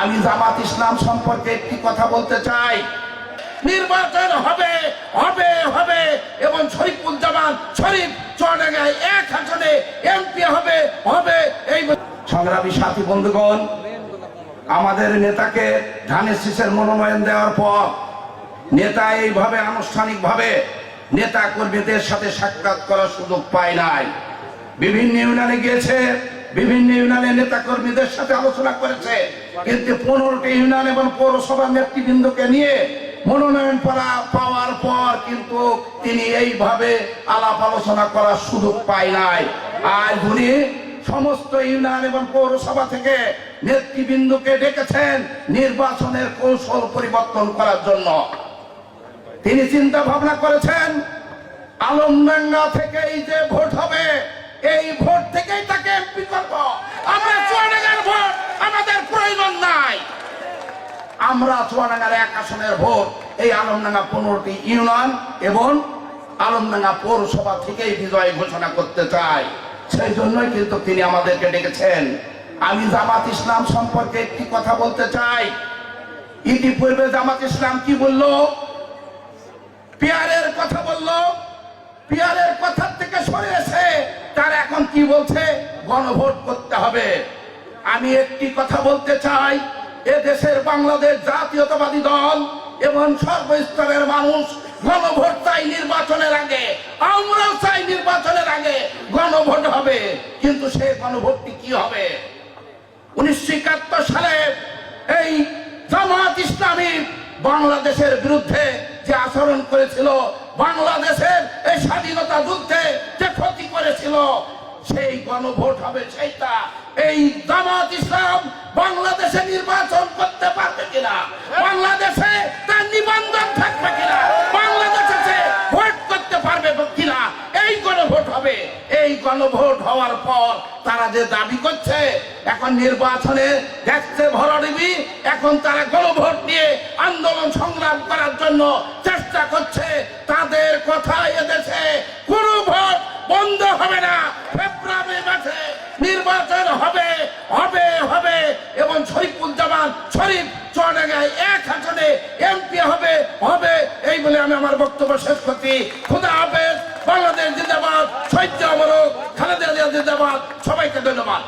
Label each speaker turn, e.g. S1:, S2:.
S1: আমি জামাত ইসলাম সম্পর্কে একটি কথা বলতে চাই। নির্বাচন হবে হবে হবে, এবং শরীফুজ্জামান শরীফ চুয়াডাঙ্গায় এক আসনে এমপি হবে হবে, এই সংগ্রামী সাথী বন্ধুগণ, আমাদের নেতাকে ধানের শীষের মনোনয়ন দেওয়ার পর নেতা এইভাবে আনুষ্ঠানিকভাবে নেতা কর্মীদের সাথে সাক্ষাৎ করার সুযোগ পায় নাই। বিভিন্ন ইউনিয়নে গিয়েছে বিভিন্ন ইউনিয়নের নেতা কর্মীদের সাথে আলোচনা করেছে। কিন্তু পনেরোটি ইউনিয়ন এবং পৌরসভার নেতৃবৃন্দকে নিয়ে মনোনয়ন পাওয়া পাওয়ার পর কিন্তু তিনি এইভাবে আলাপ আলোচনা করার সুযোগ পায় নাই। আর উনি সমস্ত ইউনিয়ন এবং পৌরসভা থেকে নেতৃবৃন্দকে ডেকেছেন নির্বাচনের কৌশল পরিবর্তন করার জন্য। তিনি চিন্তা ভাবনা করেছেন, আলমডাঙ্গা থেকে এই যে ভোট হবে, এই ভোট থেকেই তাকে এমপি করব আমরা চুয়াডাঙ্গার ভোট আমাদের প্রয়োজন নাই আমরা চুয়াডাঙ্গার এক আসনের ভোট, এই আলমডাঙ্গা পনেরোটি ইউনিয়ন এবং আলমডাঙ্গা পৌরসভা থেকেই বিজয় ঘোষণা করতে চাই। সেই জন্যই কিন্তু তিনি আমাদেরকে ডেকেছেন। আমি জামাত ইসলাম সম্পর্কে একটি কথা বলতে চাই। ইতিপূর্বে জামাত ইসলাম কি বলল? পিয়ারের কথা বলল। পিয়ারের কথা থেকে সরে এসে তার এখন কি বলছে? গণভোট করতে হবে। আমি একটি কথা বলতে চাই। এ দেশের বাংলাদেশ জাতীয়তাবাদী দল এবং সর্বস্তরের মানুষ গণভোট চাই নির্বাচনের আগে আমরাও চাই নির্বাচনের আগে গণভোট হবে। কিন্তু সেই গণভোটটি কি হবে? উনিশশো একাত্তর সালে এই জামাত ইসলামী বাংলাদেশের বিরুদ্ধে যে আচরণ করেছিল, বাংলাদেশের এই স্বাধীনতা যুদ্ধে যে ক্ষতি করেছিল, সেই গণভোট হবে সেইটা। এই জামাত ইসলাম বাংলাদেশে নির্বাচন এই গণভোট হওয়ার পর তারা যে দাবি করছে, এখন নির্বাচনে দেখছে ভরডিবি এখন তারা গণভোট নিয়ে আন্দোলন সংগ্রাম করার জন্য চেষ্টা করছে। তাদের কথা এদেশে কোনো ভোট বন্ধ হবে না। ফেব্রুয়ারি মাসে নির্বাচন হবে হবে হবে এবং শরীফুজ্জামান শরীফ চুয়াডাঙ্গায় এক আসনে এমপি হবে হবে, এই বলে আমি আমার বক্তব্য শেষ করছি। খুদা হাফেজ। জিন্দাবাদ সবাইকে ধন্যবাদ।